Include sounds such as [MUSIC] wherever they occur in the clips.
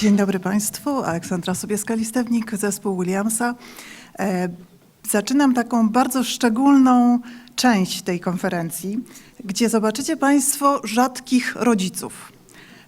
Dzień dobry Państwu. Aleksandra Sobieska-Listewnik, zespół Williamsa. E, Zaczynam taką bardzo szczególną część tej konferencji, gdzie zobaczycie Państwo rzadkich rodziców.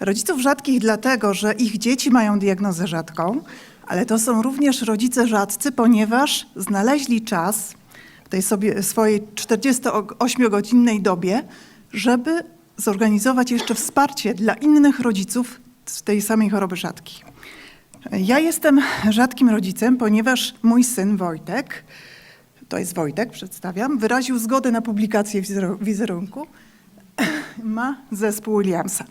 Rodziców rzadkich dlatego, że ich dzieci mają diagnozę rzadką, ale to są również rodzice rzadcy, ponieważ znaleźli czas w tej sobie, swojej 48-godzinnej dobie, żeby zorganizować jeszcze wsparcie dla innych rodziców z tej samej choroby rzadkiej. Ja jestem rzadkim rodzicem, ponieważ mój syn Wojtek, to jest Wojtek, przedstawiam, wyraził zgodę na publikację wizeru- wizerunku, [CLEARS THROAT] ma zespół Williamsa.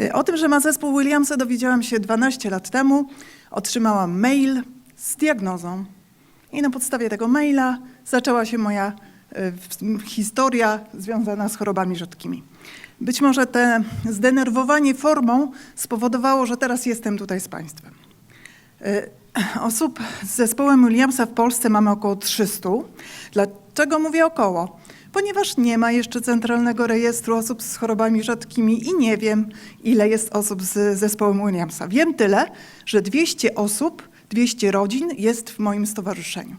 Y, O tym, że ma zespół Williamsa dowiedziałam się 12 lat temu. Otrzymałam mail z diagnozą i na podstawie tego maila zaczęła się moja w- historia związana z chorobami rzadkimi. Być może te zdenerwowanie formą spowodowało, że teraz jestem tutaj z Państwem. Y, Osób z zespołem Williamsa w Polsce mamy około 300. Dlaczego mówię około? Ponieważ nie ma jeszcze centralnego rejestru osób z chorobami rzadkimi i nie wiem, ile jest osób z zespołem Williamsa. Wiem tyle, że 200 osób, 200 rodzin jest w moim stowarzyszeniu.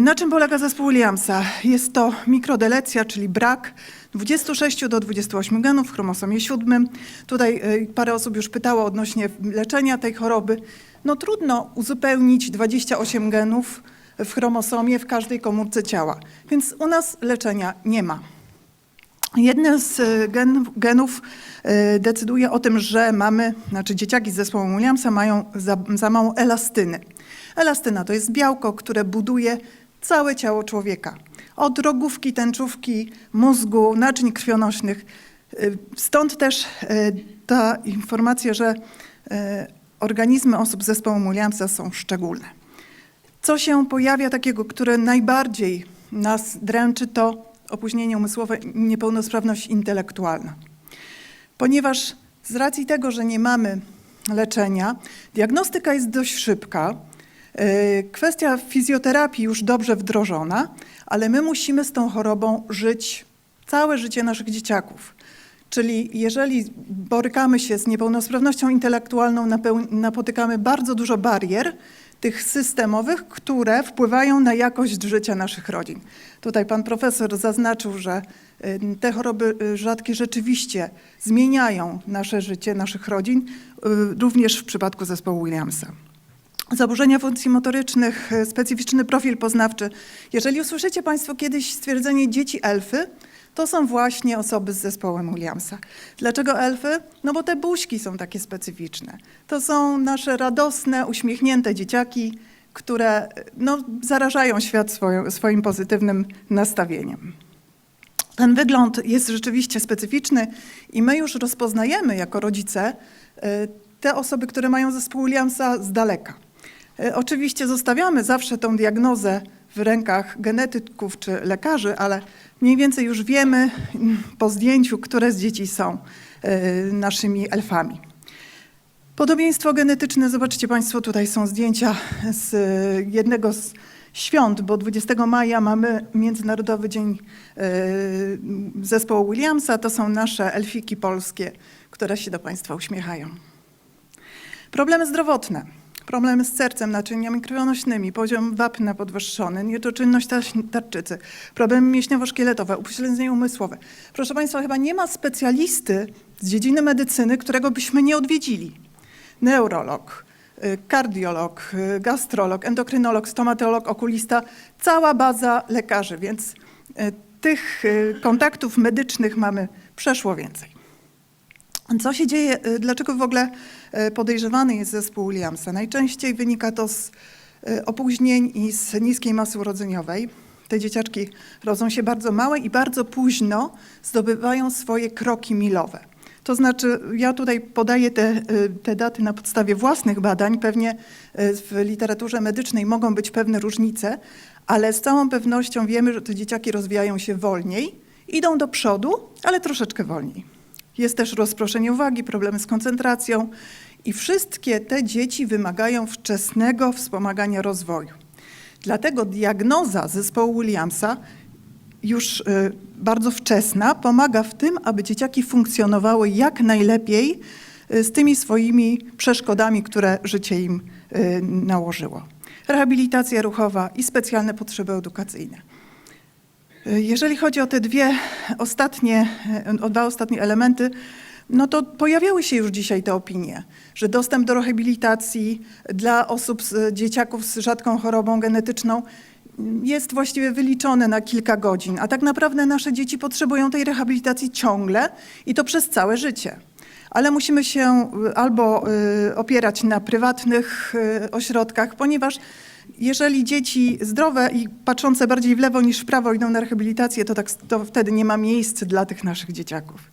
Na czym polega zespół Williamsa? Jest to mikrodelecja, czyli brak 26 do 28 genów w chromosomie 7. Tutaj y, parę osób już pytało odnośnie leczenia tej choroby. No trudno uzupełnić 28 genów w chromosomie w każdej komórce ciała, więc u nas leczenia nie ma. Jeden z y, gen, genów y, decyduje o tym, że mamy, znaczy dzieciaki z zespołu Williamsa mają za, za mało elastyny. Elastyna to jest białko, które buduje całe ciało człowieka. Od rogówki, tęczówki, mózgu, naczyń krwionośnych. Y, Stąd też y, ta informacja, że y, organizmy osób z zespołu Williamsa są szczególne. Co się pojawia takiego, które najbardziej nas dręczy, to opóźnienie umysłowe, niepełnosprawność intelektualna. Ponieważ z racji tego, że nie mamy leczenia, diagnostyka jest dość szybka, kwestia fizjoterapii już dobrze wdrożona, ale my musimy z tą chorobą żyć całe życie naszych dzieciaków. Czyli jeżeli borykamy się z niepełnosprawnością intelektualną, napotykamy bardzo dużo barier, tych systemowych, które wpływają na jakość życia naszych rodzin. Tutaj pan profesor zaznaczył, że y, te choroby y, rzadkie rzeczywiście zmieniają nasze życie, naszych rodzin, y, również w przypadku zespołu Williamsa. Zaburzenia funkcji motorycznych, y, specyficzny profil poznawczy. Jeżeli usłyszycie Państwo kiedyś stwierdzenie dzieci elfy, to są właśnie osoby z zespołem Williamsa. Dlaczego elfy? No bo te buźki są takie specyficzne. To są nasze radosne, uśmiechnięte dzieciaki, które no, zarażają świat swoim pozytywnym nastawieniem. Ten wygląd jest rzeczywiście specyficzny i my już rozpoznajemy jako rodzice y, te osoby, które mają zespół Williamsa z daleka. Y, Oczywiście zostawiamy zawsze tą diagnozę w rękach genetyków czy lekarzy, ale mniej więcej już wiemy mm, po zdjęciu, które z dzieci są y, naszymi elfami. Podobieństwo genetyczne, zobaczcie Państwo, tutaj są zdjęcia z y, jednego z świąt, bo 20 maja mamy Międzynarodowy Dzień Zespołu Williamsa. To są nasze elfiki polskie, które się do Państwa uśmiechają. Problemy zdrowotne. Problemy z sercem, naczyniami krwionośnymi, poziom wapna podwyższony, niedoczynność taś- tarczycy, problemy mięśniowo-szkieletowe, upośledzenie umysłowe. Proszę Państwa, chyba nie ma specjalisty z dziedziny medycyny, którego byśmy nie odwiedzili. Neurolog, y, kardiolog, y, gastrolog, endokrynolog, stomatolog, okulista, cała baza lekarzy, więc y, tych kontaktów medycznych mamy przeszło więcej. Co się dzieje, y, dlaczego w ogóle y, podejrzewany jest zespół Williamsa? Najczęściej wynika to z y, opóźnień i z niskiej masy urodzeniowej. Te dzieciaczki rodzą się bardzo małe i bardzo późno zdobywają swoje kroki milowe. To znaczy, ja tutaj podaję te, te daty na podstawie własnych badań. Pewnie w literaturze medycznej mogą być pewne różnice, ale z całą pewnością wiemy, że te dzieciaki rozwijają się wolniej, idą do przodu, ale troszeczkę wolniej. Jest też rozproszenie uwagi, problemy z koncentracją i wszystkie te dzieci wymagają wczesnego wspomagania rozwoju. Dlatego diagnoza zespołu Williamsa już y, bardzo wczesna pomaga w tym, aby dzieciaki funkcjonowały jak najlepiej y, z tymi swoimi przeszkodami, które życie im y, nałożyło. Rehabilitacja ruchowa i specjalne potrzeby edukacyjne. Jeżeli chodzi o te dwie ostatnie, o dwa ostatnie elementy, no to pojawiały się już dzisiaj te opinie, że dostęp do rehabilitacji dla osób, z, dzieciaków z rzadką chorobą genetyczną jest właściwie wyliczony na kilka godzin, a tak naprawdę nasze dzieci potrzebują tej rehabilitacji ciągle i to przez całe życie. Ale musimy się y, albo y, opierać na prywatnych y, ośrodkach, ponieważ jeżeli dzieci zdrowe i patrzące bardziej w lewo niż w prawo idą na rehabilitację, to, tak, to wtedy nie ma miejsc dla tych naszych dzieciaków.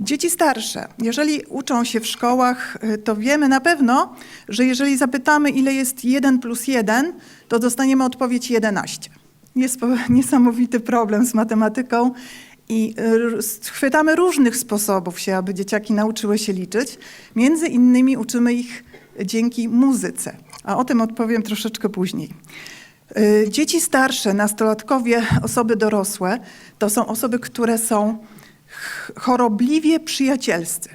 Dzieci starsze, jeżeli uczą się w szkołach, y, to wiemy na pewno, że jeżeli zapytamy, ile jest 1 plus 1, to dostaniemy odpowiedź 11. Jest [LAUGHS] niesamowity problem z matematyką i y, chwytamy różnych sposobów się, aby dzieciaki nauczyły się liczyć. Między innymi uczymy ich dzięki muzyce, a o tym odpowiem troszeczkę później. Y, Dzieci starsze, nastolatkowie, osoby dorosłe to są osoby, które są ch- chorobliwie przyjacielscy.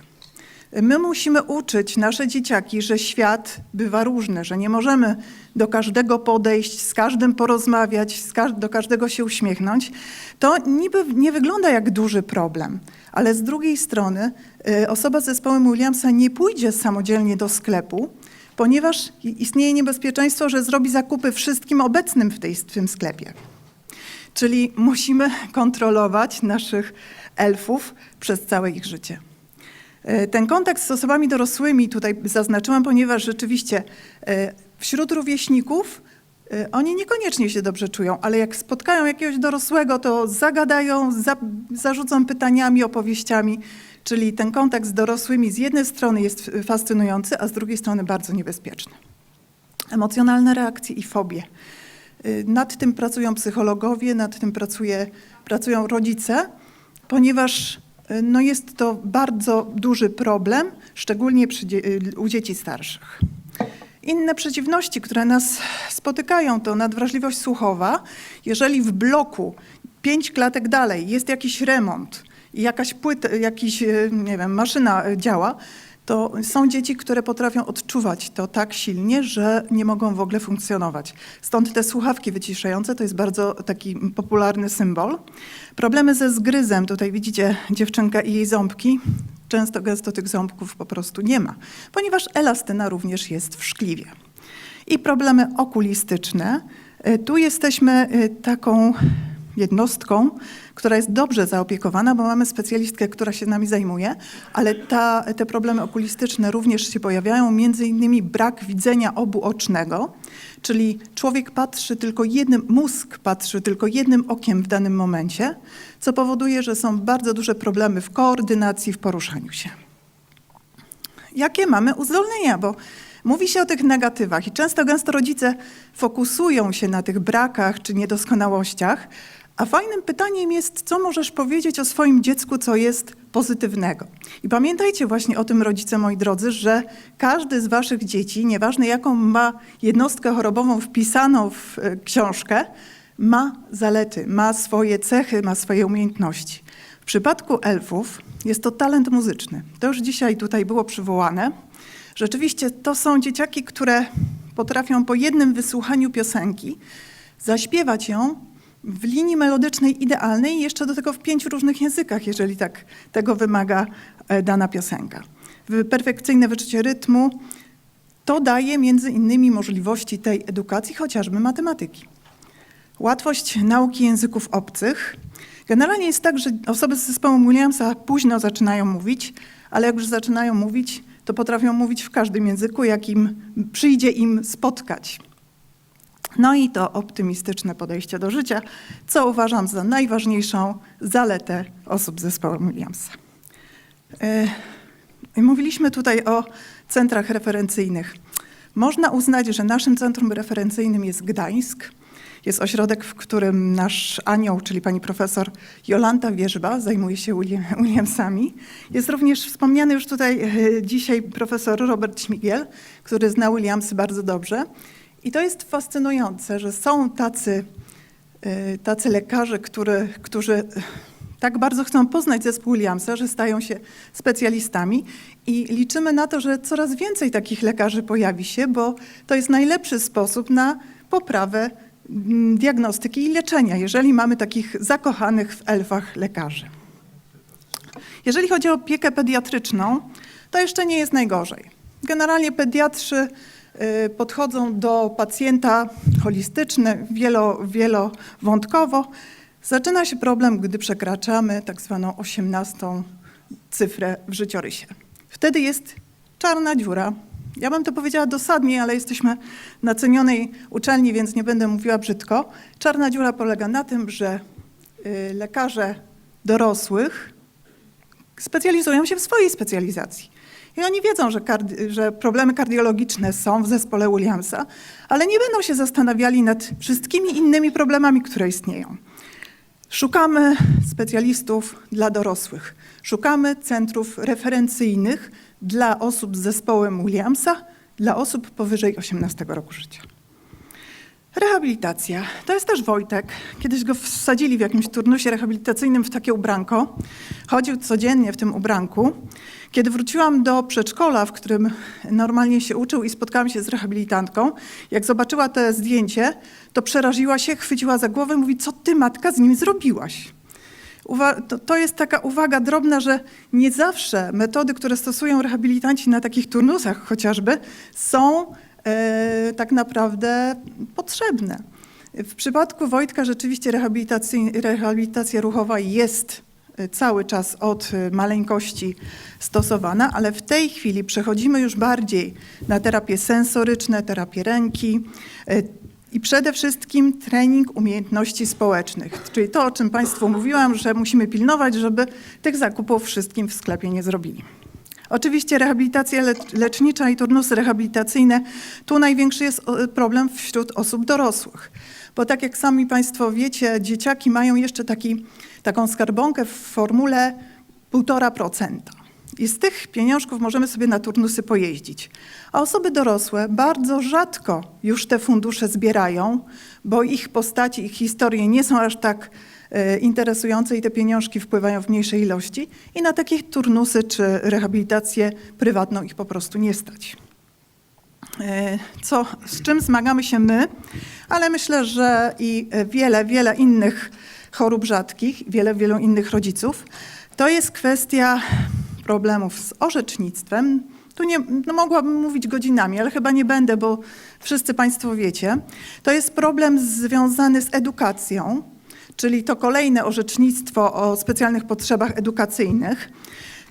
My musimy uczyć nasze dzieciaki, że świat bywa różny, że nie możemy do każdego podejść, z każdym porozmawiać, do każdego się uśmiechnąć. To niby nie wygląda jak duży problem, ale z drugiej strony y, osoba z zespołem Williamsa nie pójdzie samodzielnie do sklepu, ponieważ istnieje niebezpieczeństwo, że zrobi zakupy wszystkim obecnym w, tej, w tym sklepie. Czyli musimy kontrolować naszych elfów przez całe ich życie. E, Ten kontakt z osobami dorosłymi tutaj zaznaczyłam, ponieważ rzeczywiście e, wśród rówieśników e, oni niekoniecznie się dobrze czują, ale jak spotkają jakiegoś dorosłego, to zagadają, za, zarzucą pytaniami, opowieściami. Czyli ten kontakt z dorosłymi z jednej strony jest fascynujący, a z drugiej strony bardzo niebezpieczny. Emocjonalne reakcje i fobie. Y, Nad tym pracują psychologowie, nad tym pracuje, pracują rodzice, ponieważ y, no jest to bardzo duży problem, szczególnie przy, y, u dzieci starszych. Inne przeciwności, które nas spotykają, to nadwrażliwość słuchowa. Jeżeli w bloku pięć klatek dalej jest jakiś remont i jakaś płyta, jakiś, y, nie wiem, maszyna y, działa, to są dzieci, które potrafią odczuwać to tak silnie, że nie mogą w ogóle funkcjonować. Stąd te słuchawki wyciszające to jest bardzo taki popularny symbol. Problemy ze zgryzem, tutaj widzicie dziewczynkę i jej ząbki. Często gęsto tych ząbków po prostu nie ma, ponieważ elastyna również jest w szkliwie. I problemy okulistyczne. Y, Tu jesteśmy taką jednostką, która jest dobrze zaopiekowana, bo mamy specjalistkę, która się nami zajmuje, ale ta, te problemy okulistyczne również się pojawiają, między innymi brak widzenia obuocznego, czyli człowiek patrzy tylko jednym, mózg patrzy tylko jednym okiem w danym momencie, co powoduje, że są bardzo duże problemy w koordynacji, w poruszaniu się. Jakie mamy uzdolnienia, bo mówi się o tych negatywach i często gęsto rodzice fokusują się na tych brakach czy niedoskonałościach, a fajnym pytaniem jest, co możesz powiedzieć o swoim dziecku, co jest pozytywnego. I pamiętajcie właśnie o tym, rodzice moi drodzy, że każdy z waszych dzieci, nieważne jaką ma jednostkę chorobową wpisaną w e, książkę, ma zalety, ma swoje cechy, ma swoje umiejętności. W przypadku elfów jest to talent muzyczny. To już dzisiaj tutaj było przywołane. Rzeczywiście to są dzieciaki, które potrafią po jednym wysłuchaniu piosenki zaśpiewać ją w linii melodycznej idealnej jeszcze do tego w pięciu różnych językach, jeżeli tak tego wymaga e, dana piosenka. Perfekcyjne wyczucie rytmu to daje między innymi możliwości tej edukacji, chociażby matematyki. Łatwość nauki języków obcych. Generalnie jest tak, że osoby z zespołu Williamsa późno zaczynają mówić, ale jak już zaczynają mówić, to potrafią mówić w każdym języku, jakim przyjdzie im spotkać. No i to optymistyczne podejście do życia, co uważam za najważniejszą zaletę osób z zespołu Williamsa. E, Mówiliśmy tutaj o centrach referencyjnych. Można uznać, że naszym centrum referencyjnym jest Gdańsk. Jest ośrodek, w którym nasz anioł, czyli pani profesor Jolanta Wierzba, zajmuje się William, Williamsami. Jest również wspomniany już tutaj e, dzisiaj profesor Robert Śmigiel, który zna Williamsy bardzo dobrze. I to jest fascynujące, że są tacy, e, tacy lekarze, który, którzy tak bardzo chcą poznać zespół Williamsa, że stają się specjalistami i liczymy na to, że coraz więcej takich lekarzy pojawi się, bo to jest najlepszy sposób na poprawę mm, diagnostyki i leczenia, jeżeli mamy takich zakochanych w elfach lekarzy. Jeżeli chodzi o opiekę pediatryczną, to jeszcze nie jest najgorzej. Generalnie pediatrzy y, podchodzą do pacjenta holistycznie, wielo, wielowątkowo. Zaczyna się problem, gdy przekraczamy tak zwaną 18 cyfrę w życiorysie. Wtedy jest czarna dziura. Ja bym to powiedziała dosadnie, ale jesteśmy na cenionej uczelni, więc nie będę mówiła brzydko. Czarna dziura polega na tym, że y, lekarze dorosłych specjalizują się w swojej specjalizacji. I oni wiedzą, że, że problemy kardiologiczne są w zespole Williamsa, ale nie będą się zastanawiali nad wszystkimi innymi problemami, które istnieją. Szukamy specjalistów dla dorosłych. Szukamy centrów referencyjnych dla osób z zespołem Williamsa, dla osób powyżej 18 roku życia. Rehabilitacja. To jest też Wojtek. Kiedyś go wsadzili w jakimś turnusie rehabilitacyjnym w takie ubranko. Chodził codziennie w tym ubranku. Kiedy wróciłam do przedszkola, w którym normalnie się uczył i spotkałam się z rehabilitantką, jak zobaczyła to zdjęcie, to przeraziła się, chwyciła za głowę i mówi, co ty matka z nim zrobiłaś? Uwa- to, to jest taka uwaga drobna, że nie zawsze metody, które stosują rehabilitanci na takich turnusach chociażby, są tak naprawdę potrzebne. W przypadku Wojtka rzeczywiście rehabilitacja ruchowa jest e, cały czas od e, maleńkości stosowana, ale w tej chwili przechodzimy już bardziej na terapie sensoryczne, terapię ręki e, i przede wszystkim trening umiejętności społecznych, czyli to, o czym Państwu mówiłam, że musimy pilnować, żeby tych zakupów wszystkim w sklepie nie zrobili. Oczywiście rehabilitacja le- lecznicza i turnusy rehabilitacyjne, tu największy jest o, problem wśród osób dorosłych. Bo tak jak sami Państwo wiecie, dzieciaki mają jeszcze taki, taką skarbonkę w formule 1,5%. I z tych pieniążków możemy sobie na turnusy pojeździć. A osoby dorosłe bardzo rzadko już te fundusze zbierają, bo ich postaci, ich historie nie są aż tak e, interesujące i te pieniążki wpływają w mniejszej ilości i na takie turnusy czy rehabilitację prywatną ich po prostu nie stać. E, Co, z czym zmagamy się my, ale myślę, że i wiele, wiele innych chorób rzadkich, wiele, wielu innych rodziców, to jest kwestia problemów z orzecznictwem. Tu nie, no mogłabym mówić godzinami, ale chyba nie będę, bo wszyscy Państwo wiecie. To jest problem związany z edukacją, czyli to kolejne orzecznictwo o specjalnych potrzebach edukacyjnych.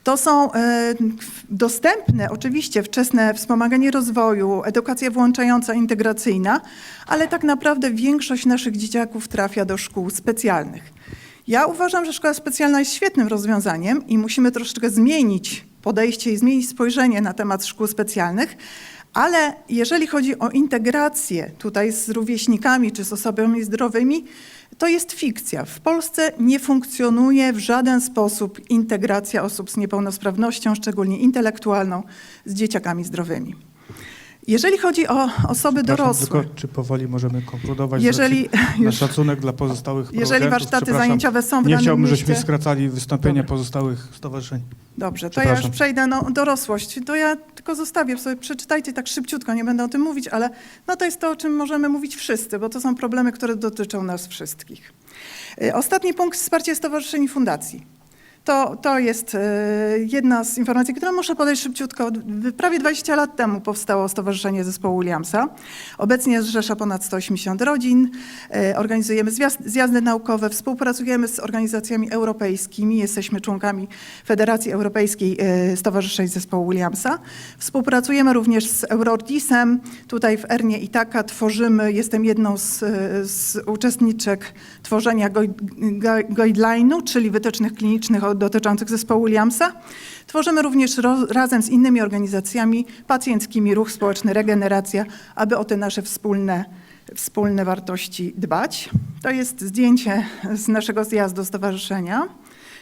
To są e, dostępne oczywiście wczesne wspomaganie rozwoju, edukacja włączająca, integracyjna, ale tak naprawdę większość naszych dzieciaków trafia do szkół specjalnych. Ja uważam, że szkoła specjalna jest świetnym rozwiązaniem i musimy troszeczkę zmienić podejście i zmienić spojrzenie na temat szkół specjalnych, ale jeżeli chodzi o integrację tutaj z rówieśnikami czy z osobami zdrowymi, to jest fikcja. W Polsce nie funkcjonuje w żaden sposób integracja osób z niepełnosprawnością, szczególnie intelektualną, z dzieciakami zdrowymi. Jeżeli chodzi o osoby dorosłe, Tylko, czy powoli możemy konkludować? Jeżeli na już- szacunek dla pozostałych jeżeli warsztaty zajęciowe są w Nie chciałbym, żeśmy mieście, skracali wystąpienia Dobra. pozostałych stowarzyszeń. Dobrze, to ja już przejdę. No, dorosłość, to ja tylko zostawię sobie, przeczytajcie tak szybciutko, nie będę o tym mówić, ale no to jest to, o czym możemy mówić wszyscy, bo to są problemy, które dotyczą nas wszystkich. Y, Ostatni punkt, wsparcie stowarzyszeń i fundacji. To, to jest y, jedna z informacji, którą muszę podać szybciutko. Prawie 20 lat temu powstało Stowarzyszenie Zespołu Williamsa. Obecnie zrzesza ponad 180 rodzin. Y, Organizujemy zjazd, zjazdy naukowe, współpracujemy z organizacjami europejskimi. Jesteśmy członkami Federacji Europejskiej y, Stowarzyszeń Zespołu Williamsa. Współpracujemy również z Eurordisem. Tutaj w Ernie Itaka tworzymy, jestem jedną z, z uczestniczek tworzenia guideline'u, czyli wytycznych klinicznych dotyczących zespołu Williamsa. Tworzymy również ro, razem z innymi organizacjami pacjenckimi Ruch Społeczny Regeneracja, aby o te nasze wspólne, wspólne wartości dbać. To jest zdjęcie z naszego zjazdu stowarzyszenia.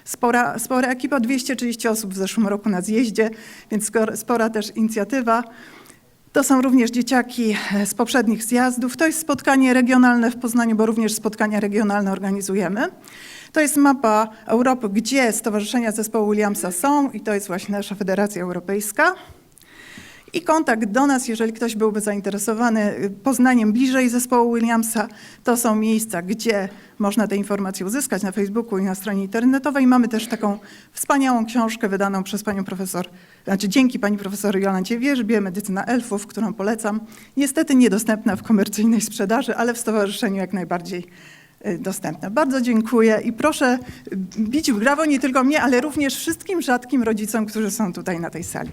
Spora, spora ekipa, 230 osób w zeszłym roku na zjeździe, więc spora też inicjatywa. To są również dzieciaki z poprzednich zjazdów. To jest spotkanie regionalne w Poznaniu, bo również spotkania regionalne organizujemy. To jest mapa Europy, gdzie stowarzyszenia zespołu Williamsa są i to jest właśnie nasza Federacja Europejska. I kontakt do nas, jeżeli ktoś byłby zainteresowany poznaniem bliżej zespołu Williamsa, to są miejsca, gdzie można te informacje uzyskać na Facebooku i na stronie internetowej. Mamy też taką wspaniałą książkę wydaną przez panią profesor, znaczy dzięki pani profesor Jolancie Wierzbie, Medycyna Elfów, którą polecam. Niestety niedostępna w komercyjnej sprzedaży, ale w stowarzyszeniu jak najbardziej y, dostępna. Bardzo dziękuję i proszę bić w brawo nie tylko mnie, ale również wszystkim rzadkim rodzicom, którzy są tutaj na tej sali.